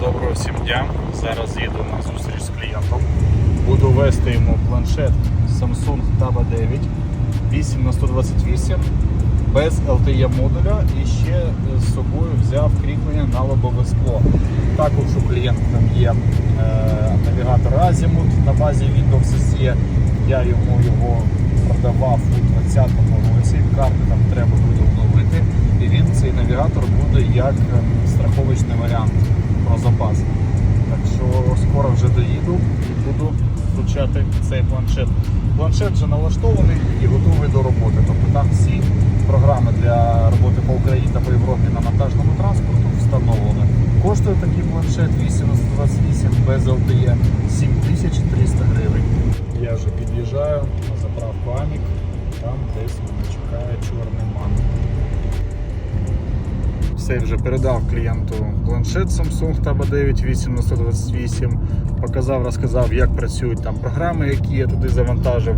доброго всім дня. Зараз їду на зустріч з клієнтом. Буду вести йому планшет Samsung Tab 9 8 на 128 без LTE модуля і ще з собою взяв кріплення на лобове скло. Також у клієнта там є е, навігатор Azimuth на базі Windows SE. Я йому його продавав у 2020 році. Карти там треба буде оновити. І він цей навігатор буде як ем, страховочний варіант вже буду включати цей планшет. Планшет вже налаштований і готовий до роботи. Тобто там всі програми для роботи по Україні та по Європі на монтажному транспорту встановлені. Коштує такий планшет 828 без LTE 7300 гривень. Я вже під'їжджаю на заправку Амік. Все вже передав клієнту планшет Samsung Tab 9 8 на 128 Показав, розказав, як працюють там програми, які я туди завантажив.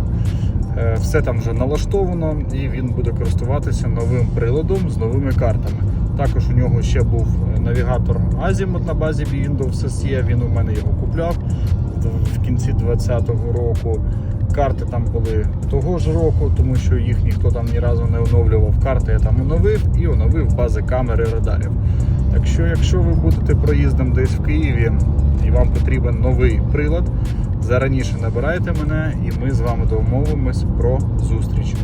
Е, Все там вже налаштовано і він буде користуватися новим приладом з новими картами. Також у нього ще був е, навігатор Azimuth на базі Windows SE. Він у мене його купляв в кінці 2020 року. Карти там були того ж року, тому що їх ніхто там ні разу не оновлював. Карти я там оновив і оновив бази камери радарів. Так що, якщо ви будете проїздом десь в Києві і вам потрібен новий прилад, зараніше набирайте мене і ми з вами домовимось про зустріч.